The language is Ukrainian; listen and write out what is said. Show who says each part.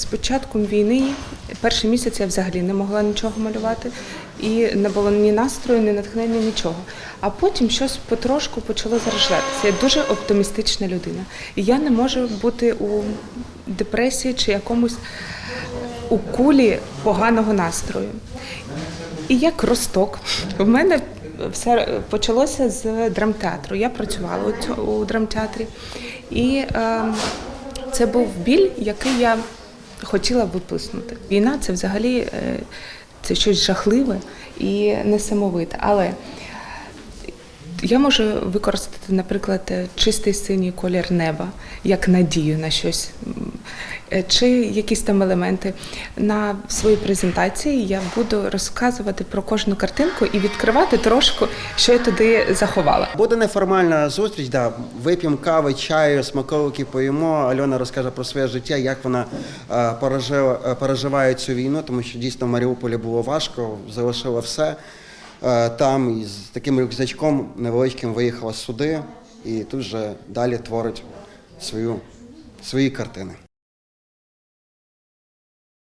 Speaker 1: З початком війни перший місяць я взагалі не могла нічого малювати, і не було ні настрою, ні натхнення, нічого. А потім щось потрошку почало зарождатися. Я дуже оптимістична людина. І я не можу бути у депресії чи якомусь у кулі поганого настрою. І як росток, в мене все почалося з драмтеатру. Я працювала у драмтеатрі, і е, це був біль, який я хотіла виплеснути. Війна це взагалі е, це щось жахливе і несамовите. Але я можу використати, наприклад, е, чистий синій колір неба як надію на щось, чи якісь там елементи. На своїй презентації я буду розказувати про кожну картинку і відкривати трошку, що я туди заховала.
Speaker 2: Буде неформальна зустріч, да. вип'ємо кави, чаю, смаковики поїмо. Альона розкаже про своє життя, як вона е, е, переживає цю війну, тому що дійсно в Маріуполі було важко, залишила все. Е, Там і з таким рюкзачком невеличким виїхала сюди і тут вже далі творить свою, свої картини.